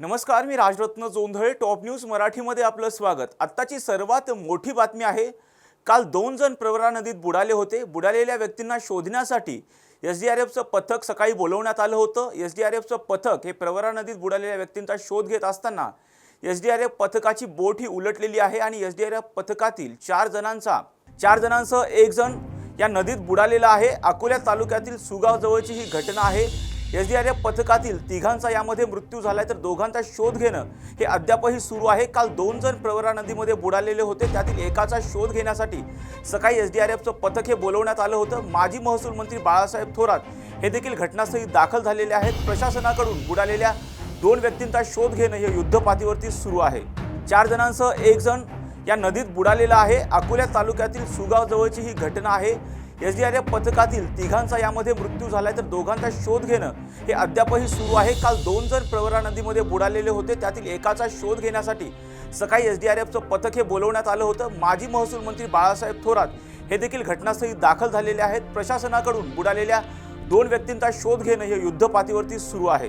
नमस्कार मी Rajratna Jondhale top news मराठीमध्ये आपलं स्वागत. आत्ताची सर्वात मोठी बातमी आहे काल दोन जण प्रवरा नदीत बुडाले होते. बुडालेल्या व्यक्तींना शोधण्यासाठी एस डी आर एफचं पथक सकाळी बोलवण्यात आलं होतं. एस डी आर एफचं पथक हे प्रवरा नदीत बुडालेल्या व्यक्तींचा शोध घेत असताना एस डी आर एफ पथकाची बोट ही उलटलेली आहे आणि एस डी आर एफ पथकातील चार जणांचा चार जणांसह एक जण या नदीत बुडालेला आहे. अकोल्या तालुक्यातील सुगाव जवळची ही घटना आहे. एस डी आर एफ पथकातील तिघांचा यामध्ये मृत्यू झालाय तर दोघांचा शोध घेणं हे अद्यापही सुरू आहे. काल दोन जण प्रवरा नदीमध्ये बुडालेले होते. त्यातील एकाचा शोध घेण्यासाठी सकाळी एस डी आर एफचं पथक हे बोलवण्यात आलं होतं. माजी महसूल मंत्री बाळासाहेब थोरात हे देखील घटनास्थळी दाखल झालेले आहेत. प्रशासनाकडून बुडालेल्या दोन व्यक्तींचा शोध घेणं हे युद्धपातीवरती सुरू आहे. चार जणांसह एक जण या नदीत बुडालेला आहे. अकोल्या तालुक्यातील सुगावजवळची ही घटना आहे. एस डी आर एफ पथकातील तिघांचा यामध्ये मृत्यू झालाय. तर दोघांचा शोध घेणं हे अद्यापही सुरू आहे. काल दोन जण प्रवरा नदीमध्ये बुडालेले होते. त्यातील एकाचा शोध घेण्यासाठी सकाळी एस डी आर एफचं पथक हे बोलवण्यात आलं होतं. माजी महसूल मंत्री बाळासाहेब थोरात हे देखील घटनास्थळी दाखल झालेले आहेत. प्रशासनाकडून बुडालेल्या दोन व्यक्तींचा शोध घेणं हे युद्धपातळीवरती सुरू आहे.